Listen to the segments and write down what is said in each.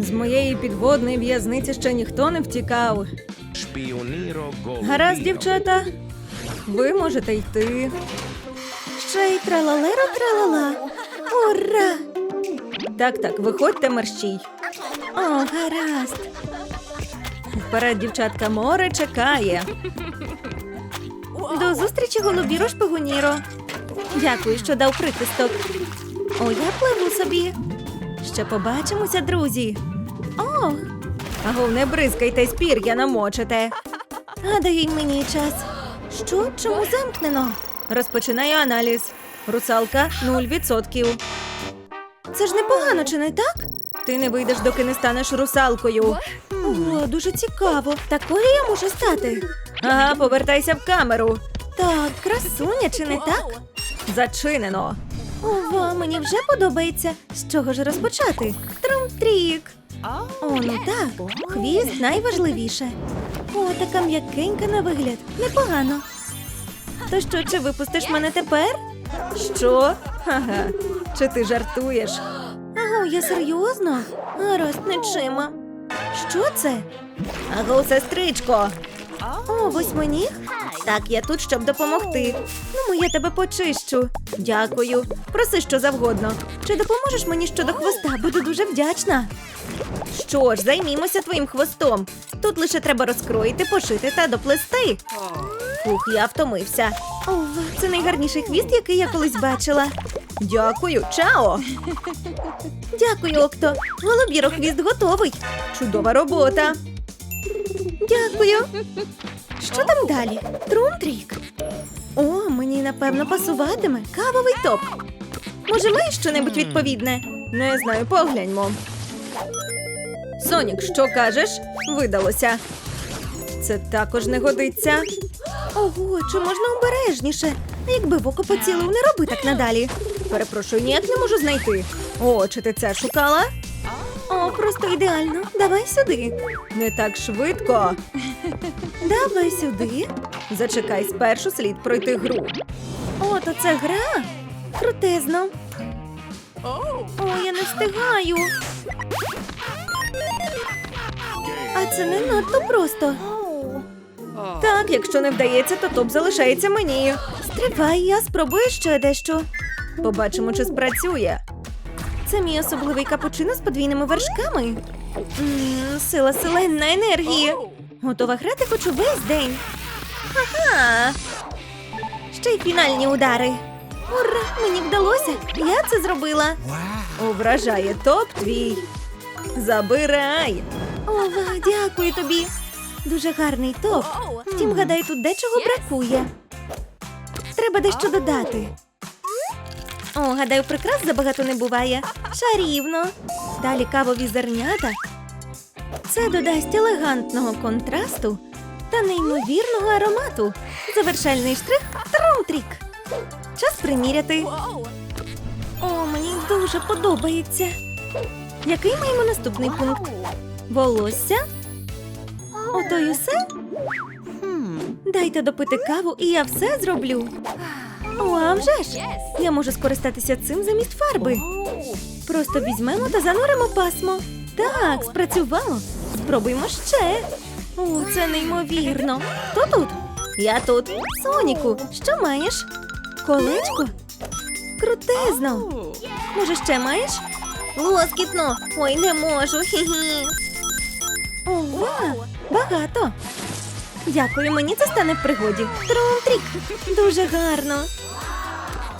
З моєї підводної в'язниці ще ніхто не втікав. Гаразд, дівчата. Ви можете йти. Ще й тралалеро тралала. Ура! Так, так, виходьте мерщій. О, гаразд. Вперед, дівчатка, море чекає. До зустрічі, голубіро шпигуніро. Дякую, що дав прихисток. О, я пливу собі. Ще побачимося, друзі. О, аго, не бризкайте пір'я намочите. Гадаю, й мені час. Що? Чому замкнено? Розпочинаю аналіз. Русалка 0%. Це ж непогано, чи не так? Ти не вийдеш, доки не станеш русалкою. О, дуже цікаво. Такою я можу стати. Ага, повертайся в камеру. Так, красуня, чи не так? Зачинено. Ова, мені вже подобається. З чого ж розпочати? Трум-трік. О, ну так, хвіст найважливіше. О, така м'якенька на вигляд. Непогано. То що, чи випустиш мене тепер? Що? Ага. Чи ти жартуєш? Аго, я серйозно? Гаразд, нечима. Що це? Аго, сестричко. О, восьминіг? Так, я тут, щоб допомогти. Ну, я тебе почищу. Дякую. Проси що завгодно. Чи допоможеш мені щодо хвоста? Буду дуже вдячна. Що ж, займімося твоїм хвостом. Тут лише треба розкроїти, пошити та доплести. Фух, я втомився. О, це найгарніший хвіст, який я колись бачила. Дякую, чао. Дякую, Окто. Голубіро хвіст готовий. Чудова робота. Дякую. Що там далі? Трумтрік. О, мені напевно пасуватиме кавовий топ. Може, маєш щонебудь відповідне? Не знаю, погляньмо. Сонік, що кажеш? Видалося. Це також не годиться. Ого, чи можна обережніше? Якби в око поцілив, не роби так надалі. Перепрошую, ніяк не можу знайти. О, чи ти це шукала? О, просто ідеально. Давай сюди. Не так швидко. Давай сюди. Зачекай, спершу слід пройти гру. О, то це гра. Крутезно. О, я не встигаю. А це не надто просто. Так, якщо не вдається, то топ залишається мені. Стривай, я спробую ще дещо. Побачимо, чи спрацює. Це мій особливий капучино з подвійними вершками. М, сила селена енергії. Готова грати хоч увесь день. Ага. Ще й фінальні удари. Ура! Мені вдалося! Я це зробила. О, вражає топ твій. Забирай. Ова, дякую тобі. Дуже гарний топ. Втім, гадаю, тут дечого бракує. Треба дещо додати. О, гадаю, прикрас забагато не буває. Шарівно. Далі кавові зернята. Це додасть елегантного контрасту та неймовірного аромату. Завершальний штрих трумтрік. Час приміряти. О, мені дуже подобається. Який маємо наступний пункт? Волосся? Ото й усе? Дайте допити каву, і я все зроблю. О, вже ж! Я можу скористатися цим замість фарби. Просто візьмемо та зануримо пасмо. Так, спрацювало. Спробуємо ще. О, це неймовірно. Хто тут? Я тут. Соніку, що маєш? Колечко? Крутезно. Може, ще маєш? Лоскітно. Ой, не можу. Ова, багато. Дякую, мені це стане в пригоді. Трум-трік. Дуже гарно.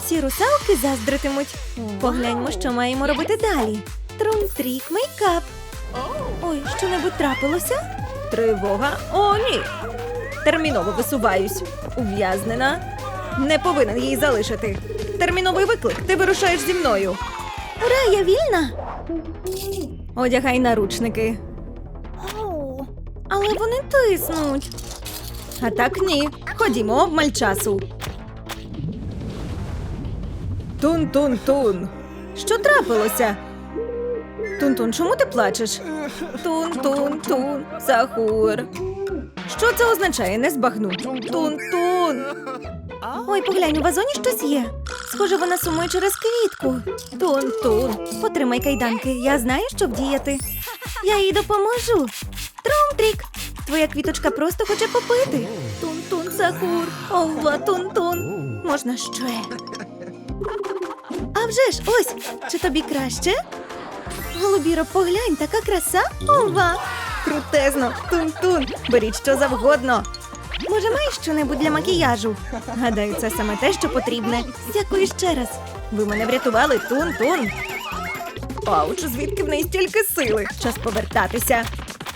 Всі русалки заздритимуть. Погляньмо, що маємо робити далі. Трум-трік, мейкап. Ой, що-небудь трапилося? Тривога. О, ні. Терміново висуваюсь. Ув'язнена. Не повинен її залишити. Терміновий виклик. Ти вирушаєш зі мною. Ура, я вільна. Одягай наручники. Але вони тиснуть. А так ні. Ходімо, обмаль часу. Тун-тун-тун. Що трапилося? Тун-тун, чому ти плачеш? Тун-тун-тун, Сахур. Що це означає? Не збагну. Тун-тун. Ой, поглянь, у вазоні щось є. Схоже, вона сумує через квітку. Тун-тун. Потримай кайданки, я знаю, що вдіяти. Я їй допоможу. Трумтрік, твоя квіточка просто хоче попити. Тун-тун, сахур, ова, тун-тун. Можна ще. А вже ж, ось, чи тобі краще? Голубіро, поглянь, така краса. Ова! Крутезно, тун-тун, беріть що завгодно. Може, маєш щонебудь для макіяжу? Гадаю, це саме те, що потрібне. Дякую ще раз. Ви мене врятували, тун-тун. Ауч, звідки в неї стільки сили? Час повертатися.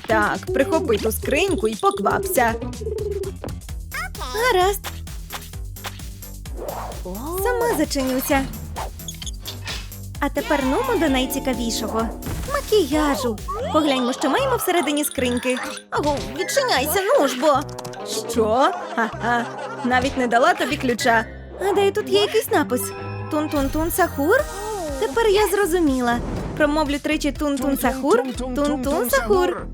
Так, прихопи ту скриньку і поквапся. Гаразд. Сама зачинюся. А тепер нумо до найцікавішого. Макіяжу. Погляньмо, що маємо всередині скриньки. Аго, відчиняйся, ну ж бо. Що? Ха-ха. Навіть не дала тобі ключа. Гадаю, тут є якийсь напис. Тун-тун-тун сахур? Тепер я зрозуміла. Промовлю тричі тун-тун сахур, тун-тун сахур.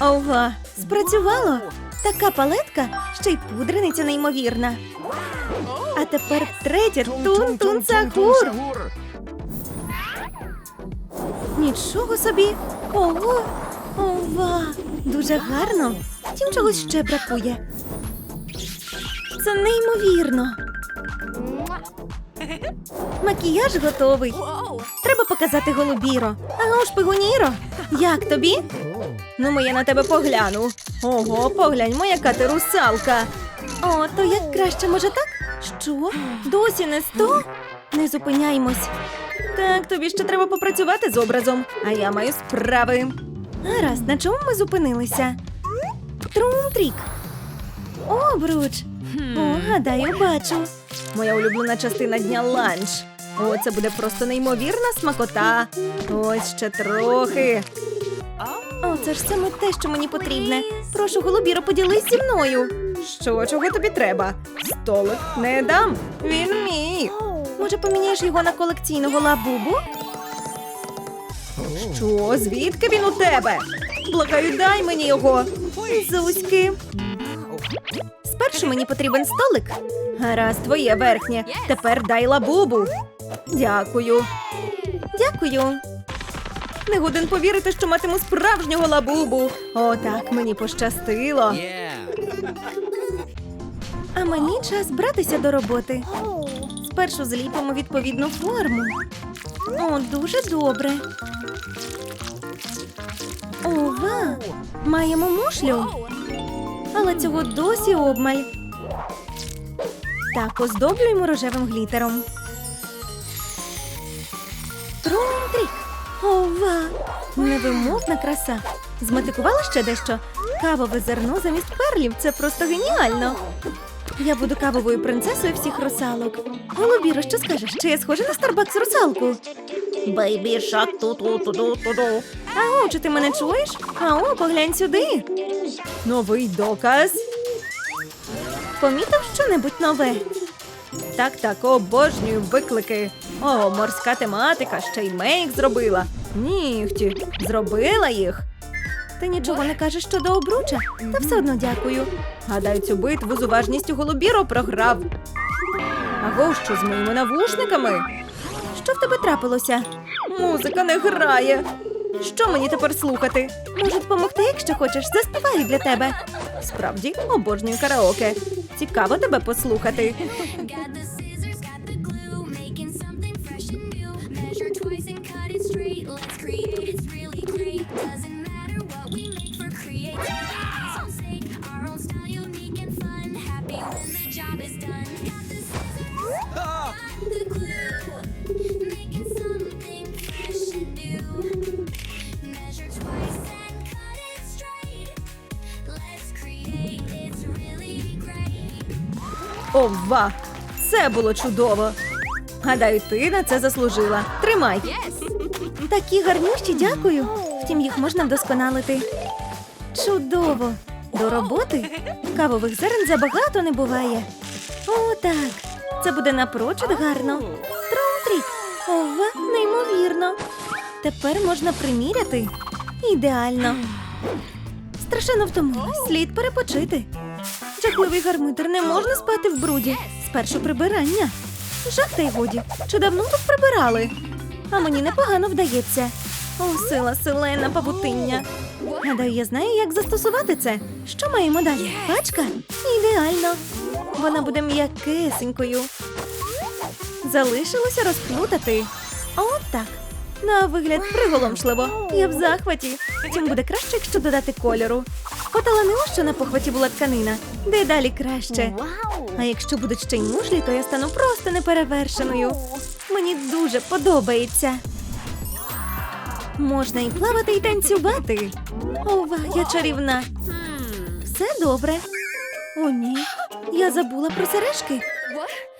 Ова, спрацювало. Така палетка, ще й пудрениця неймовірна. А тепер третя тун-тун сахур. Нічого собі. Ого. Ова. Дуже гарно. Втім, чогось ще бракує. Це неймовірно. Макіяж готовий. Треба показати голубіро. Аго ж, пигуніро. Як тобі? Ну, моя на тебе погляну. Ого, поглянь, яка ти русалка. О, то як краще, може так? Що? Досі не сто? Не зупиняймось. Так, тобі ще треба попрацювати з образом, а я маю справи. Гаразд, на чому ми зупинилися? Трум-трік. Обруч. О, гадаю, бачу. Моя улюблена частина дня ланч. О, це буде просто неймовірна смакота. Ось ще трохи. О, це ж саме те, що мені потрібне. Прошу, голубіро, поділись зі мною. Що, чого тобі треба? Столик не дам. Він мій. Може, поміняєш його на колекційного лабубу? Що? Звідки він у тебе? Благаю, дай мені його. Зузьки. Спершу мені потрібен столик. Гаразд, твоє верхнє. Тепер дай лабубу. Дякую. Дякую. Не годен повірити, що матиму справжнього лабубу. О, так мені пощастило. Yeah. А мені час братися до роботи. Спершу зліпимо відповідну форму. О, дуже добре. Ова! Маємо мушлю. Але цього досі обмаль. Так, оздоблюємо рожевим глітером. Трум-трік! Ова! Невимовна краса. Зметикувала ще дещо. Кавове зерно замість перлів. Це просто геніально. Я буду кавовою принцесою всіх русалок. Голубіро, що скажеш? Чи я схожа на Старбакс русалку? Бейбі шак ту ту ту ту ту ту Ау, чи ти мене чуєш? Ау, поглянь сюди. Новий доказ. Помітив що-небудь нове? Так, так, обожнюю виклики. О, морська тематика, ще й мейк зробила. Нігті, зробила їх. Ти нічого не кажеш щодо обруча, та все одно дякую. Гадаю, цю битву з уважністю голубіро програв. Аго, що з моїми навушниками? Що в тебе трапилося? Музика не грає. Що мені тепер слухати? Можу допомогти, якщо хочеш, заспіваю для тебе. Справді, обожнюю караоке. Цікаво тебе послухати. Ова! Це було чудово. Гадаю, ти на це заслужила. Тримай. Такі гарнющі, дякую. Втім, їх можна вдосконалити. Чудово. До роботи кавових зерен забагато не буває. О, так. Це буде напрочуд гарно. Трум-трік. Ова, неймовірно. Тепер можна приміряти. Ідеально. Страшенно втомилась, слід перепочити. Жахливий гармидер не можна спати в бруді. Спершу прибирання. Жах та й годі. Чи давно тут прибирали? А мені непогано вдається. О, сила селена павутиння. Гадаю, я знаю, як застосувати це. Що маємо далі? Пачка? Ідеально. Вона буде м'якесенькою. Залишилося розплутати. От так. На вигляд приголомшливо. Я в захваті. Втім, буде краще, якщо додати кольору. Поталанило, що на похваті була тканина. Дедалі краще. А якщо будуть ще й мушлі, то я стану просто неперевершеною. Мені дуже подобається. Можна і плавати, і танцювати. Ова, я чарівна. Все добре. О, ні. Я забула про сережки.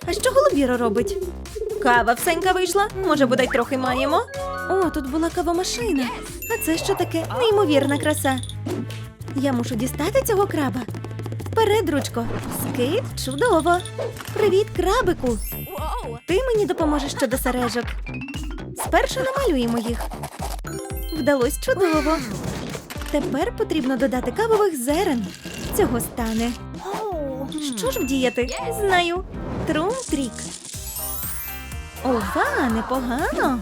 А що голубіро робить? Кава всенька вийшла. Може, бодай трохи маємо. О, тут була кавомашина. А це що таке? Неймовірна краса. Я мушу дістати цього краба. Вперед, ручко. Скейт чудово. Привіт, крабику. Ти мені допоможеш щодо сережок. Спершу намалюємо їх. Вдалось чудово. Тепер потрібно додати кавових зерен. Цього стане. Що ж вдіяти? Знаю. Трум-трік. Ова, непогано.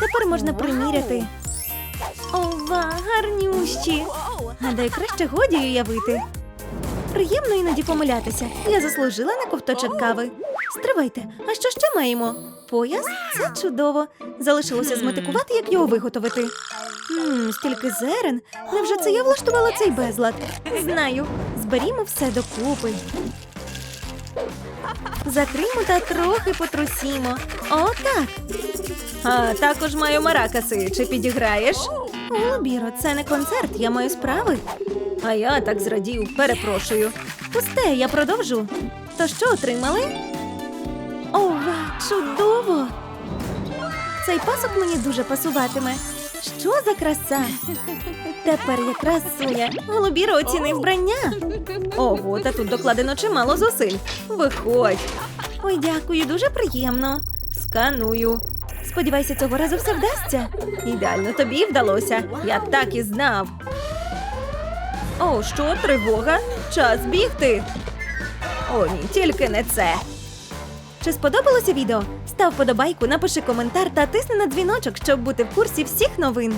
Тепер можна приміряти. Ова, гарнющі. Гадаю, краще годі уявити. Приємно іноді помилятися. Я заслужила на ковточок кави. Стривайте, а що ще маємо? Пояс? Це чудово. Залишилося зметикувати, як його виготовити. Ммм, стільки зерен. Невже це я влаштувала цей безлад? Знаю. Зберімо все докупи. Закримо та трохи потрусімо. Отак. А також маю маракаси. Чи підіграєш? Голубіро, це не концерт, я маю справи. А я так зрадів, перепрошую. Пусте, я продовжу. То що отримали? Ова, чудово! Цей пасок мені дуже пасуватиме. Що за краса? Тепер я красуня. Голубіро оцінив вбрання. Ого, та тут докладено чимало зусиль. Виходь. Ой, дякую, дуже приємно. Сканую. Сподівайся, цього разу все вдасться. Ідеально тобі вдалося. Я так і знав. О, що, тривога? Час бігти. О, ні, тільки не це. Чи сподобалося відео? Став подобайку, напиши коментар та тисни на дзвіночок, щоб бути в курсі всіх новин.